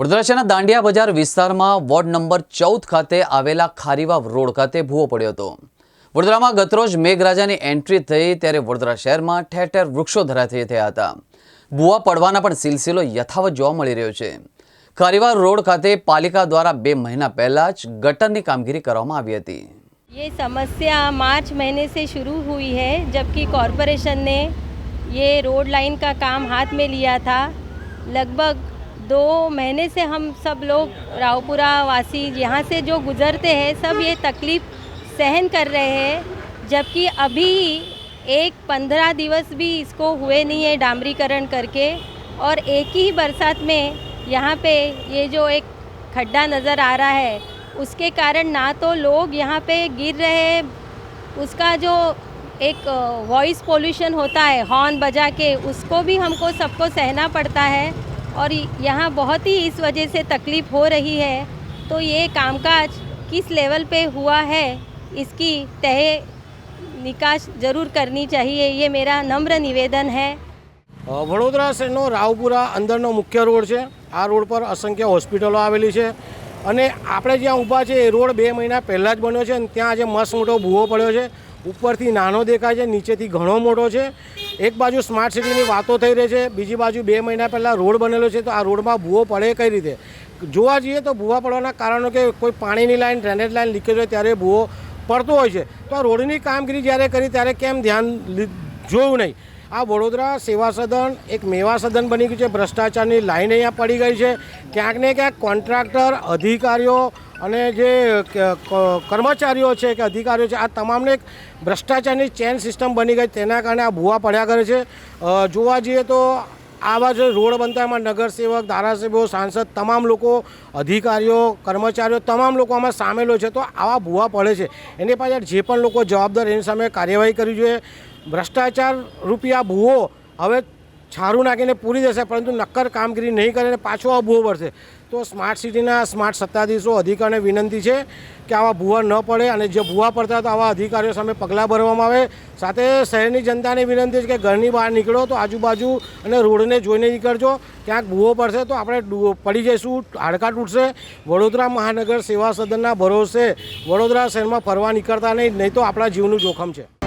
વડોદરા શહેરના દાંડિયા બજાર વિસ્તારમાં વોર્ડ નંબર ચૌદ ખાતે આવેલા ખારીવાવ રોડ ખાતે ભૂવો પડ્યો હતો વડોદરામાં ગતરોજ મેઘરાજાની એન્ટ્રી થઈ ત્યારે વડોદરા શહેરમાં ઠેર ઠેર વૃક્ષો ધરાથી થયા હતા ભૂવા પડવાના પણ સિલસિલો યથાવત જોવા મળી રહ્યો છે ખારીવાવ રોડ ખાતે પાલિકા દ્વારા બે મહિના પહેલા જ ગટરની કામગીરી કરવામાં આવી હતી ये समस्या मार्च महीने से शुरू हुई है जबकि कॉरपोरेशन ने ये रोड लाइन का काम हाथ में लिया था लगभग दो महीने से हम सब लोग रावपुरा वासी यहाँ से जो गुज़रते हैं, सब ये तकलीफ़ सहन कर रहे हैं, जबकि अभी एक पंद्रह दिवस भी इसको हुए नहीं है डामरीकरण करके और एक ही बरसात में यहाँ पे ये जो एक खड्डा नज़र आ रहा है, उसके कारण ना तो लोग यहाँ पे गिर रहे हैं, उसका जो एक वॉइस पोल्यूशन होता है हॉर्न बजा के, उसको भी हमको सबको सहना पड़ता है। और यहाँ बहुत ही इस वजह से तकलीफ़ हो रही है तो ये कामकाज किस लेवल पे हुआ है इसकी तय निकाश ज़रूर करनी चाहिए ये मेरा नम्र निवेदन है અ, વડોદરા શહેરનો રાવપુરા અંદરનો મુખ્ય રોડ છે આ રોડ પર અસંખ્ય હોસ્પિટલો આવેલી છે અને આપણે જ્યાં ઊભા છે એ રોડ બે મહિના પહેલાં જ બન્યો છે અને ત્યાં આજે મસ્ત મોટો ભૂવો પડ્યો છે ઉપરથી નાનો દેખાય છે નીચેથી ઘણો મોટો છે એક બાજુ સ્માર્ટ સિટીની વાતો થઈ રહી છે, બીજી બાજુ બે મહિના પહેલાં રોડ બનેલો છે, તો આ રોડમાં ભૂવો પડે કઈ રીતે? જોવા જઈએ તો ભૂવા પડવાના કારણો કે કોઈ પાણીની લાઈન ડ્રેનેજ લાઈન લીકેજ હોય ત્યારે ભૂવો પડતો હોય છે. તો આ રોડની કામગીરી જ્યારે કરી ત્યારે કેમ ધ્યાન જોયું નહીં? આ વડોદરા સેવા સદન એક મેવા સદન બની ગયું છે. ભ્રષ્ટાચારની લાઈન અહીંયા પડી ગઈ છે. ક્યાંક ને ક્યાંક કોન્ટ્રાક્ટર, અધિકારીઓ અને જે કર્મચારીઓ છે કે અધિકારીઓ છે, આ તમામને એક ભ્રષ્ટાચારની ચેન સિસ્ટમ બની ગઈ. તેના કારણે આ ભૂવા પડ્યા કરે છે. જોવા જઈએ તો આવા જે રોડ બનતા એમાં નગરસેવક, ધારાસભ્યો, સાંસદ, તમામ લોકો, અધિકારીઓ, કર્મચારીઓ, તમામ લોકો આમાં સામેલ છે. તો આવા ભૂવા પડે છે. એની પાછળ જે પણ લોકો જવાબદાર એની સામે કાર્યવાહી કરવી જોઈએ. ભ્રષ્ટાચાર રૂપિયા ભૂવો હવે છારું નાખીને પૂરી જશે પરંતુ નક્કર કામગીરી નહીં કરે અને પાછો આ ભૂવો પડશે તો સ્માર્ટ સિટીના સ્માર્ટ સત્તાધીશો અધિકારીને વિનંતી છે કે આવા ભૂવા ન પડે અને જે ભૂવા પડતા તો આવા અધિકારીઓ સામે પગલાં ભરવામાં આવે. સાથે શહેરની જનતાને વિનંતી છે કે ઘરની બહાર નીકળો તો આજુબાજુ અને રોડને જોઈને નીકળજો. ક્યાંક ભૂવો પડશે તો આપણે પડી જઈશું હાડકાં તૂટશે વડોદરા મહાનગર સેવા સદનના ભરોસે વડોદરા શહેરમાં ફરવા નીકળતા નહીં નહીં તો આપણા જીવનું જોખમ છે.